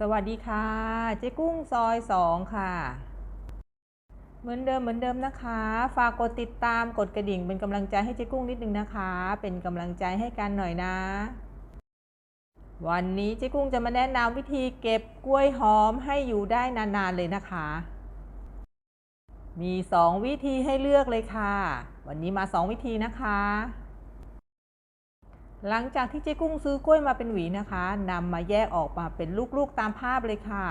สวัสดีค่ะ เจ๊กุ้งซอยสองค่ะ เหมือนเดิมเหมือนเดิมนะคะ ฝากกดติดตามกดกระดิ่งเป็นกำลังใจให้เจ๊กุ้งนิดนึงนะคะ เป็นกำลังใจให้กันหน่อยนะ วันนี้เจ๊กุ้งจะมาแนะนำวิธีเก็บกล้วยหอมให้อยู่ได้นานๆเลยนะคะ มี 2 วิธีให้เลือกเลยค่ะ วันนี้มา 2 วิธีนะคะ หลังจากที่เจ๊กุ้งซื้อกล้วยมาเป็นหวีนะคะนำมาแยกออกมาเป็นลูกๆตามภาพเลยค่ะ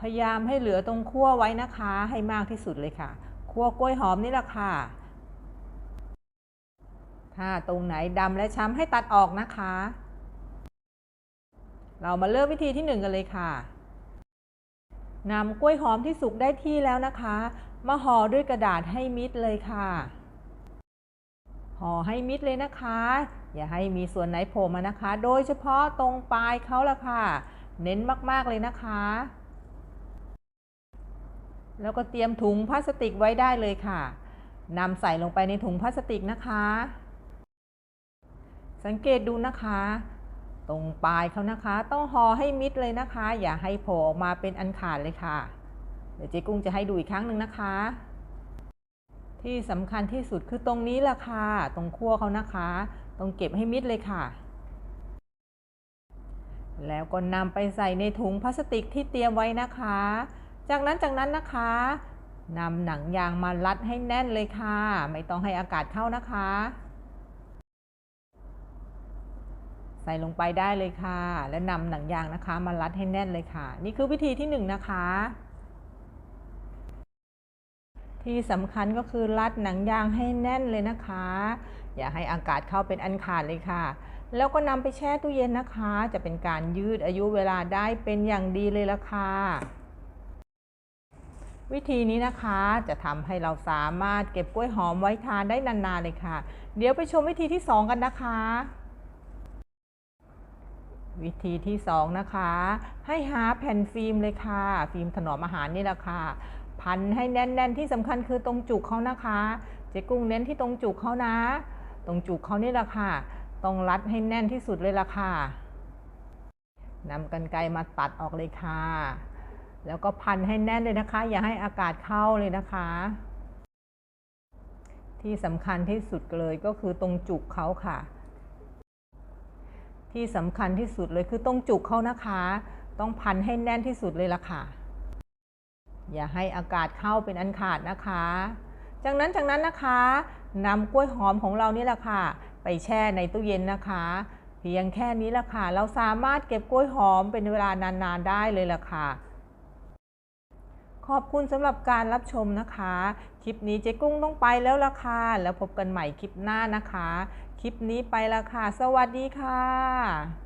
พยายามให้เหลือตรงขั้วไว้นะคะ ให้มากที่สุดเลยค่ะขั้วกล้วยหอมนี่แหละค่ะ ถ้าตรงไหนดำและช้ำให้ตัดออกนะคะ เรามาเริ่มวิธีที่หนึ่งกันเลยค่ะนำกล้วยหอมที่สุกได้ที่แล้วนะคะ มาห่อด้วยกระดาษให้มิดเลยค่ะ ห่อให้มิดเลยนะคะ อย่าให้มีส่วนไหนโผล่มานะคะ โดยเฉพาะตรงปลายเขาละค่ะ เน้นมากๆเลยนะคะ แล้วก็เตรียมถุงพลาสติกไว้ได้เลยค่ะนำใส่ลงไปในถุงพลาสติกนะคะ สังเกตดูนะคะ ตรงปลายเขานะคะ ต้องห่อให้มิดเลยนะคะ อย่าให้โผล่ออกมาเป็นอันขาดเลยค่ะ เดี๋ยวเจ๊กุ้งจะให้ดูอีกครั้งหนึ่งนะคะ ที่สำคัญที่สุดคือตรงนี้แหละค่ะ ตรงขั้วเขานะคะต้องเก็บให้มิดเลยค่ะ แล้วก็นำไปใส่ในถุงพลาสติกที่เตรียมไว้นะคะ จากนั้นจากนั้นนะคะนำหนังยางมารัดให้แน่นเลยค่ะ ไม่ต้องให้อากาศเข้านะคะ ใส่ลงไปได้เลยค่ะ แล้วนำหนังยางนะคะ มารัดให้แน่นเลยค่ะ นี่คือวิธีที่หนึ่งนะคะ ที่สำคัญก็คือรัดหนังยางให้แน่นเลยนะคะ อย่าให้อากาศเข้าเป็นอันขาดเลยค่ะ แล้วก็นำไปแช่ตู้เย็นนะคะ จะเป็นการยืดอายุเวลาได้เป็นอย่างดีเลยละค่ะวิธีนี้นะคะจะทำให้เราสามารถเก็บกล้วยหอมไว้ทานได้นานๆเลยค่ะ เดี๋ยวไปชมวิธีที่ 2 กันนะคะ วิธีที่ 2 นะคะ ให้หาแผ่นฟิล์มเลยค่ะ ฟิล์มถนอมอาหารนี่แหละค่ะ พันให้แน่นๆ ที่สำคัญคือตรงจุกเขานะคะ เจ๊กุ้งเน้นที่ตรงจุกเขานะ ตรงจุกเขานี่แหละค่ะ ต้องรัดให้แน่นที่สุดเลยล่ะค่ะนำกันไกรมาตัดออกเลยค่ะ แล้วก็พันให้แน่นเลยนะคะ อย่าให้อากาศเข้าเลยนะคะ ที่สำคัญที่สุดเลยก็คือตรงจุกเขาค่ะ ที่สำคัญที่สุดเลยคือตรงจุกเขานะคะ ต้องพันให้แน่นที่สุดเลยล่ะค่ะ อย่าให้อากาศเข้าเป็นอันขาดนะคะ จากนั้นจากนั้นนะคะนำกล้วยหอมของเรานี่แหละค่ะ ไปแช่ในตู้เย็นนะคะ เพียงแค่นี้ละค่ะ เราสามารถเก็บกล้วยหอมเป็นเวลานานๆได้เลยล่ะค่ะ ขอบคุณสำหรับการรับชมนะคะ คลิปนี้เจ๊กุ้งต้องไปแล้วล่ะค่ะ แล้วพบกันใหม่คลิปหน้านะคะ คลิปนี้ไปล้วค่ะ สวัสดีค่ะ